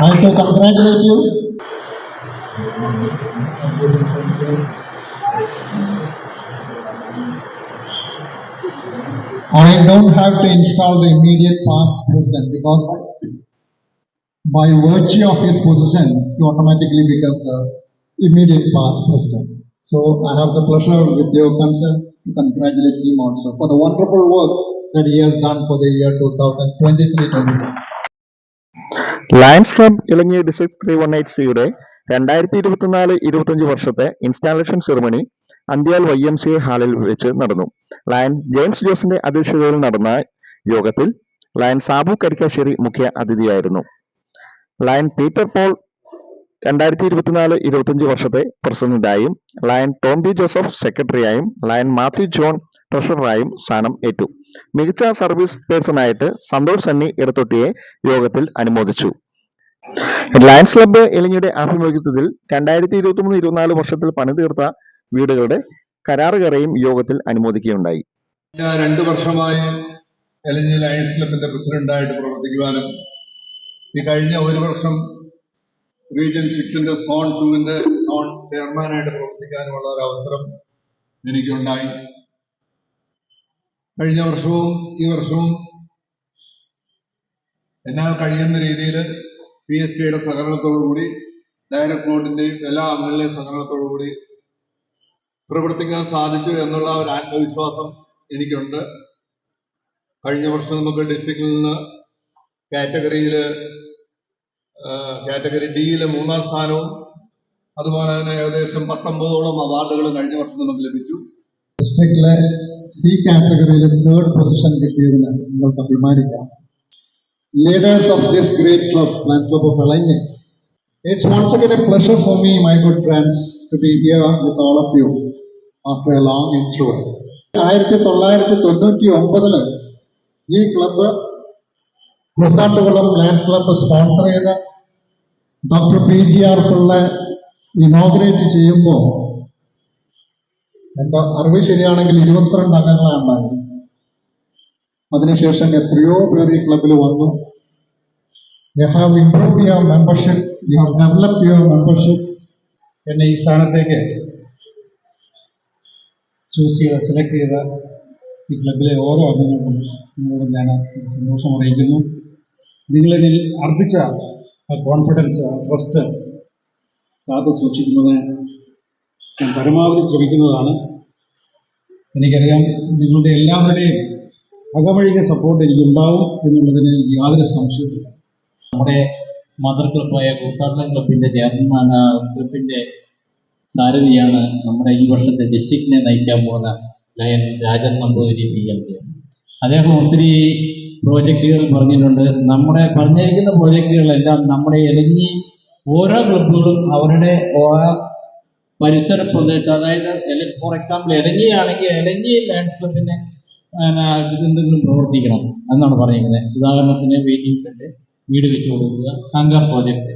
I congratulate you. I don't have to install the immediate past president because by virtue of his position, he automatically becomes the immediate past president. So I have the pleasure with your consent to congratulate him also for the wonderful work that he has done for the year 2023-24. Lions club ഇളങ്ങിയ district three one eight സിയുടെ രണ്ടായിരത്തി ഇരുപത്തിനാല് ഇരുപത്തഞ്ച് വർഷത്തെ installation ceremony അന്ത്യാൽ Y M C ഹാളിൽ വെച്ച് നടന്നു. Lion James ജോസിന്റെ അധ്യക്ഷതയിൽ നടന്ന യോഗത്തിൽ ലയൺ സാബു കരിക്കാശ്ശേരി മുഖ്യ അതിഥിയായിരുന്നു. ലയൺ പീറ്റർ പോൾ രണ്ടായിരത്തി ഇരുപത്തിനാല് ഇരുപത്തഞ്ച് വർഷത്തെ പ്രസിഡന്റായും ലയൺ ടോംബി ജോസഫ് സെക്രട്ടറിയായും ലയൺ മാത്യു ജോൺ ട്രഷററായും സ്ഥാനം ഏറ്റു. മികച്ച സർവീസ് പേഴ്സണായിട്ട് സന്തോഷ് സണ്ണി ഇടത്തൊട്ടിയെ യോഗത്തിൽ അനുമോദിച്ചു. ലയൺസ് ക്ലബ്ബ് എലിഞ്ഞിയുടെ ആഭിമുഖ്യത്തിൽ രണ്ടായിരത്തി ഇരുപത്തി മൂന്ന് ഇരുപത്തിനാല് വർഷത്തിൽ പണിതീർത്ത വീടുകളുടെ കരാറുകരയും യോഗത്തിൽ അനുമോദിക്കുകയുണ്ടായി. ഞാൻ രണ്ടു വർഷമായി എലിഞ്ഞി ലയൺസ് ക്ലബിന്റെ പ്രസിഡന്റായിട്ട് പ്രവർത്തിക്കുവാനും ഈ കഴിഞ്ഞ ഒരു വർഷം റീജിയൻ സിക്സിന്റെ സോൺ ടൂവിന്റെ സോൺ ചെയർമാനായിട്ട് പ്രവർത്തിക്കാനുമുള്ള ഒരു അവസരം എനിക്കുണ്ടായി. കഴിഞ്ഞ വർഷവും ഈ വർഷവും എന്നാൽ കഴിയുന്ന രീതിയിൽ പി എസ് ടിയുടെ സഹകരണത്തോടുകൂടി ഡയറക്ട് ബോർഡിന്റെയും എല്ലാ അംഗങ്ങളുടെയും സഹകരണത്തോടുകൂടി പ്രവർത്തിക്കാൻ സാധിച്ചു എന്നുള്ള ഒരു ആത്മവിശ്വാസം എനിക്കുണ്ട്. കഴിഞ്ഞ വർഷം നമുക്ക് ഡിസ്ട്രിക്റ്റിൽ നിന്ന് കാറ്റഗറിയിൽ കാറ്റഗറി ഡിയിൽ മൂന്നാം സ്ഥാനവും അതുപോലെ തന്നെ ഏകദേശം പത്തൊമ്പതോളം അവാർഡുകൾ കഴിഞ്ഞ വർഷം നമുക്ക് ലഭിച്ചു. ഡിസ്ട്രിക്റ്റിലെ സി കാറ്റഗറിയിൽ തേർഡ് പൊസിഷൻ കിട്ടിയതിന് നിങ്ങൾക്ക് അഭിമാനിക്കാം leaders of this great club lions club of Elanji it's once again a pleasure for me my good friends to be here with all of you after a long interval ആയിരത്തി തൊള്ളായിരത്തി തൊണ്ണൂറ്റി ഒമ്പതിൽ ഈ club Koothattukulam lions club sponsor ചെയ്ത doctor P G R Pillai inaugurate ചെയ്യുമ്പോൾ എന്റെ അറിവ് ശരിയാണെങ്കിൽ ഇരുപത്തിരണ്ട് അംഗങ്ങളെ ഉണ്ടായിരുന്നു. അതിനുശേഷം എത്രയോ പേർ ഈ ക്ലബിൽ വന്നു. You have improve your membership you have develop your membership എന്നെ ഈ സ്ഥാനത്തേക്ക് ചൂസ് ചെയ്ത സെലക്ട് ചെയ്ത ഈ ക്ലബിലെ ഓരോ അംഗങ്ങൾക്കും നിങ്ങളോട് ഞാൻ സന്തോഷം അറിയിക്കുന്നു. നിങ്ങളെന്നിൽ അർപ്പിച്ച കോൺഫിഡൻസ് ട്രസ്റ്റ് കാത്തു സൂക്ഷിക്കുന്നതിന് ഞാൻ പരമാവധി ശ്രമിക്കുന്നതാണ്. എനിക്കറിയാം നിങ്ങളുടെ എല്ലാവരുടെയും അകമഴിഞ്ഞ സപ്പോർട്ട് എനിക്കുണ്ടാവും എന്നുള്ളതിന് യാതൊരു സംശയവുമില്ല. നമ്മുടെ മദർ ക്ലബായ കൂത്താട്ടം ക്ലബിന്റെ ചെയർമാൻ ക്ലബിന്റെ സാരഥിയാണ് നമ്മുടെ ഈ വർഷത്തെ ഡിസ്ട്രിക്റ്റിനെ നയിക്കാൻ പോകുന്ന lion Rajan Namboothiri P M K. അദ്ദേഹം ഒത്തിരി പ്രോജക്റ്റുകൾ പറഞ്ഞിട്ടുണ്ട്. നമ്മുടെ പറഞ്ഞിരിക്കുന്ന പ്രോജക്റ്റുകളെല്ലാം നമ്മുടെ എലഞ്ഞി ഓരോ ക്ലബുകളും അവരുടെ പരിസര പ്രദേശം അതായത് ഫോർ എക്സാമ്പിൾ ഇലഞ്ഞിയാണെങ്കിൽ എലഞ്ഞി ലയൺസ് എന്തെങ്കിലും പ്രവർത്തിക്കണം എന്നാണ് പറയുന്നത്. ഉദാഹരണത്തിന് വെയിറ്റിംഗ് ഷെഡ് വീട് വെച്ച് കൊടുക്കുക ഹങ്കർ പ്രോജക്റ്റ്